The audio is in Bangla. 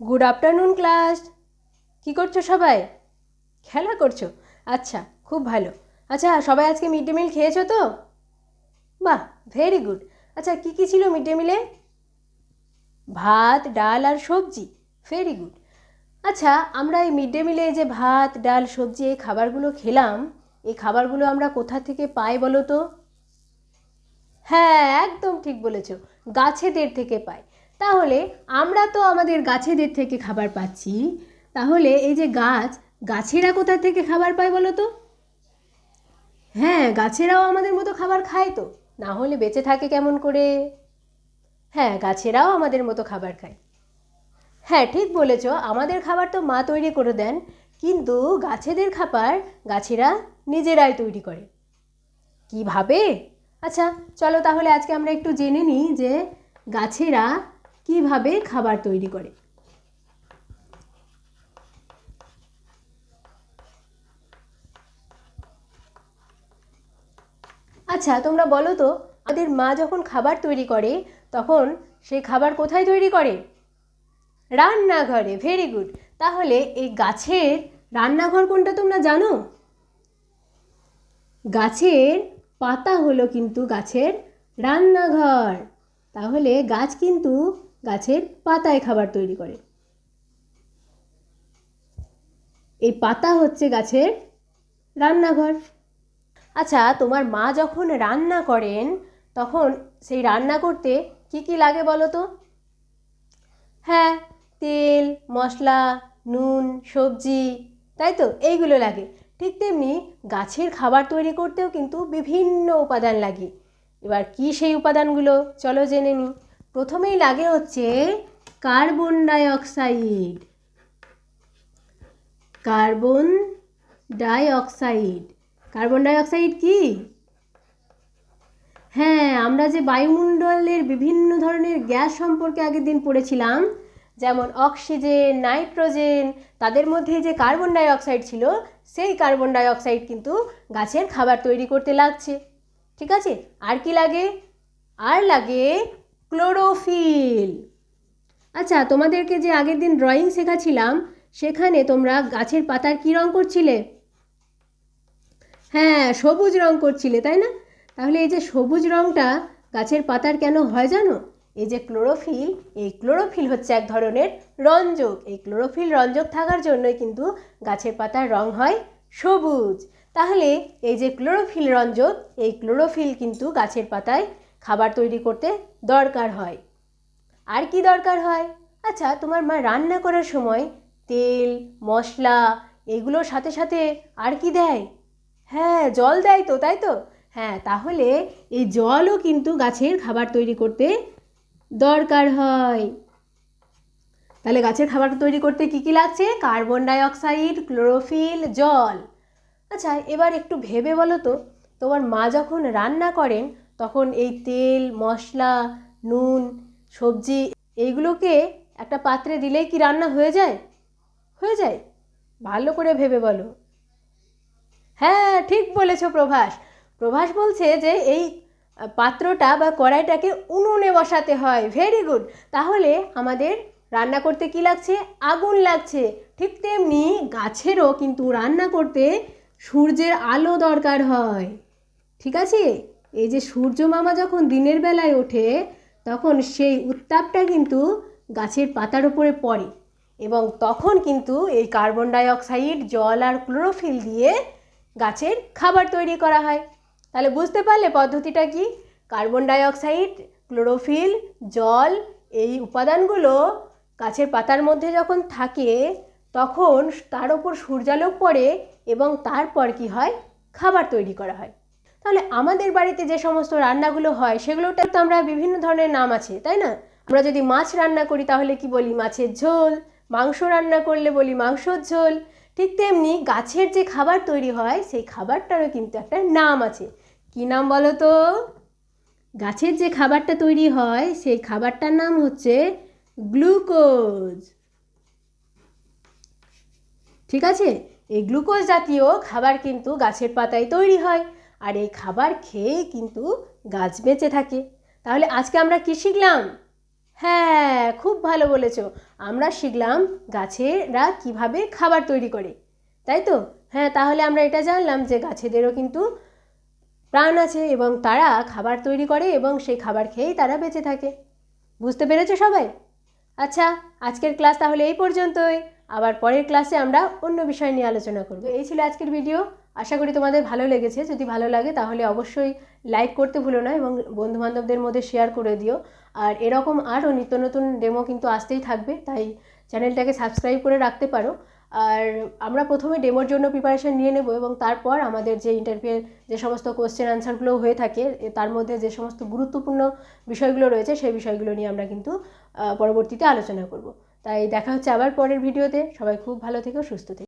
গুড আফটারনুন ক্লাস কি করছ সবাই? খেলা করছ? আচ্ছা খুব ভালো। আচ্ছা সবাই আজকে মিড ডে মিল খেয়েছো তো? বাহ ভেরি গুড আচ্ছা কী কী ছিল মিড ডে মিলে? ভাত, ডাল আর সবজি ভেরি গুড আচ্ছা আমরা এই মিড ডে মিলে যে ভাত, ডাল, সবজি, এই খাবারগুলো খেলাম, এই খাবারগুলো আমরা কোথা থেকে পাই বলো তো? হ্যাঁ একদম ঠিক বলেছ। গাছেদের থেকে পাই। তাহলে আমরা তো আমাদের গাছেদের থেকে খাবার পাচ্ছি। তাহলে এই যে গাছ, গাছেরা কোথা থেকে খাবার পায় বলো তো? হ্যাঁ গাছেরাও আমাদের মতো খাবার খায় তো। না হলে বেঁচে থাকে কেমন করে? হ্যাঁ গাছেরাও আমাদের মতো খাবার খায়। হ্যাঁ ঠিক বলেছ, আমাদের খাবার তো মা তৈরি করে দেন, কিন্তু গাছেদের খাবার গাছেরা নিজেরাই তৈরি করে। কীভাবে? আচ্ছা চলো তাহলে আজকে আমরা একটু জেনে নিই যে গাছেরা কীভাবে খাবার তৈরি করে? আচ্ছা তোমরা বলো তো, আমাদের মা যখন খাবার তৈরি করে, তখন সেই খাবার কোথায় তৈরি করে? রান্নাঘরে ভেরি গুড তাহলে এই গাছের রান্নাঘর কোনটা তোমরা জানো? গাছের পাতা হলো কিন্তু গাছের রান্নাঘর। তাহলে গাছ কিন্তু গাছের পাতায় খাবার তৈরি করে। এই পাতা হচ্ছে গাছের রান্নাঘর। আচ্ছা তোমার মা যখন রান্না করেন, তখন সেই রান্না করতে কি কি লাগে বলো তো? হ্যাঁ তেল, মশলা, নুন, সবজি, তাই তো? এইগুলো লাগে। ঠিক তেমনি গাছের খাবার তৈরি করতেও কিন্তু বিভিন্ন উপাদান লাগে। এবার কি সেই উপাদানগুলো? চলো জেনে নিই প্রথমেই লাগে হচ্ছে carbon dioxide. Carbon dioxide. Carbon dioxide কি? হ্যাঁ আমরা যে বায়ুমণ্ডলের বিভিন্ন ধরনের গ্যাস সম্পর্কে আগের দিন পড়েছিলাম, যেমন অক্সিজেন, নাইট্রোজেন, তাদের মধ্যে যে কার্বন ডাইঅক্সাইড ছিল, সেই কার্বন ডাইঅক্সাইড কিন্তু গাছের খাবার তৈরি করতে লাগছে। ঠিক আছে? আর কি লাগে? আর লাগে ক্লোরোফিল। আচ্ছা তোমাদেরকে যে আগের দিন ড্রয়িং শেখাছিলাম, সেখানে তোমরা গাছের পাতার কী রঙ করছিলে? হ্যাঁ সবুজ রং করছিলে, তাই না? তাহলে এই যে সবুজ রংটা গাছের পাতার কেন হয় জানো? এই যে ক্লোরোফিল, এই ক্লোরোফিল হচ্ছে এক ধরনের রঞ্জক। এই ক্লোরোফিল রঞ্জক থাকার জন্যই কিন্তু গাছের পাতার রং হয় সবুজ। তাহলে এই যে ক্লোরোফিল রঞ্জক, এই ক্লোরোফিল কিন্তু গাছের পাতায় খাবার তৈরি করতে দরকার হয়। আর কি দরকার হয়? আচ্ছা তোমার মা রান্না করার সময় তেল, মশলা, এগুলোর সাথে সাথে আর কি দেয়? হ্যাঁ জল দেয় তো, তাই তো? হ্যাঁ তাহলে এই জলও কিন্তু গাছের খাবার তৈরি করতে দরকার হয়। তাহলে গাছের খাবার তৈরি করতে কি কি লাগছে? কার্বন ডাইঅক্সাইড, ক্লোরোফিল, জল। আচ্ছা এবার একটু ভেবে বলো তো, তোমার মা যখন রান্না করেন তখন এই তেল, মশলা, নুন, সবজি এইগুলোকে একটা পাত্রে দিলেই কি রান্না হয়ে যায়? হয়ে যায়। ভালো করে ভেবে বলো। হ্যাঁ ঠিক বলেছ প্রভাস। প্রভাস বলছে যে এই পাত্রটা বা কড়াইটাকে উনুনে বসাতে হয়। ভেরি গুড তাহলে আমাদের রান্না করতে কি লাগছে? আগুন লাগছে। ঠিক তেমনি গাছেরও কিন্তু রান্না করতে সূর্যের আলো দরকার হয়। ঠিক আছে? এই যে সূর্য মামা যখন দিনের বেলায় ওঠে, তখন সেই উত্তাপটা কিন্তু গাছের পাতার উপরে পড়ে এবং তখন কিন্তু এই কার্বন ডাইঅক্সাইড, জল আর ক্লোরোফিল দিয়ে গাছের খাবার তৈরি করা হয়। তাহলে বুঝতে পারলে পদ্ধতিটা কি? কার্বন ডাইঅক্সাইড, ক্লোরোফিল, জল এই উপাদানগুলো গাছের পাতার মধ্যে যখন থাকে, তখন তার ওপর সূর্যালোক পড়ে এবং তারপর কি হয়? খাবার তৈরি করা হয়। তাহলে আমাদের বাড়িতে যে সমস্ত রান্নাগুলো হয় সেগুলোটা তো আমরা বিভিন্ন ধরনের নাম আছে, তাই না? আমরা যদি মাছ রান্না করি, তাহলে কি বলি? মাছের ঝোল, মাংস রান্না করলে বলি মাংসর ঝোল। ঠিক তেমনি গাছের যে খাবার তৈরি হয়, সেই খাবারটারও কিন্তু একটা নাম আছে। কি নাম বলো তো? গাছের যে খাবারটা তৈরি হয়, সেই খাবারটার নাম হচ্ছে গ্লুকোজ। ঠিক আছে? এই গ্লুকোজ জাতীয় খাবার কিন্তু গাছের পাতায় তৈরি হয়। আর এই খাবার খেয়ে কিন্তু গাছ বেঁচে থাকে। তাহলে আজকে আমরা কি শিখলাম? হ্যাঁ খুব ভালো বলেছ। আমরা শিখলাম গাছেরা কীভাবে খাবার তৈরি করে, তাই তো? হ্যাঁ তাহলে আমরা এটা জানলাম যে গাছেদেরও কিন্তু প্রাণ আছে এবং তারা খাবার তৈরি করে এবং সেই খাবার খেয়েই তারা বেঁচে থাকে। বুঝতে পেরেছ সবাই? আচ্ছা আজকের ক্লাস তাহলে এই পর্যন্তই। আবার পরের ক্লাসে আমরা অন্য বিষয় নিয়ে আলোচনা করব। এই ছিল আজকের ভিডিও। আশা করি তোমাদের ভালো লেগেছে। যদি ভালো লাগে তাহলে অবশ্যই লাইক করতে ভুলো না এবং বন্ধুবান্ধবদের মধ্যে শেয়ার করে দিও। আর এরকম আরও নিত্য নতুন ডেমো কিন্তু আসতেই থাকবে, তাই চ্যানেলটাকে সাবস্ক্রাইব করে রাখতে পারো। আর আমরা প্রথমে ডেমোর জন্য প্রিপারেশন নিয়ে নেব এবং তারপর আমাদের যে ইন্টারভিউয়ের যে সমস্ত কোশ্চেন আনসারগুলো হয়ে থাকে তার মধ্যে যে সমস্ত গুরুত্বপূর্ণ বিষয়গুলো রয়েছে সেই বিষয়গুলো নিয়ে আমরা কিন্তু পরবর্তীতে আলোচনা করব। তাই দেখা হচ্ছে আবার পরের ভিডিওতে সবাই খুব ভালো থেকো, সুস্থ থেকো।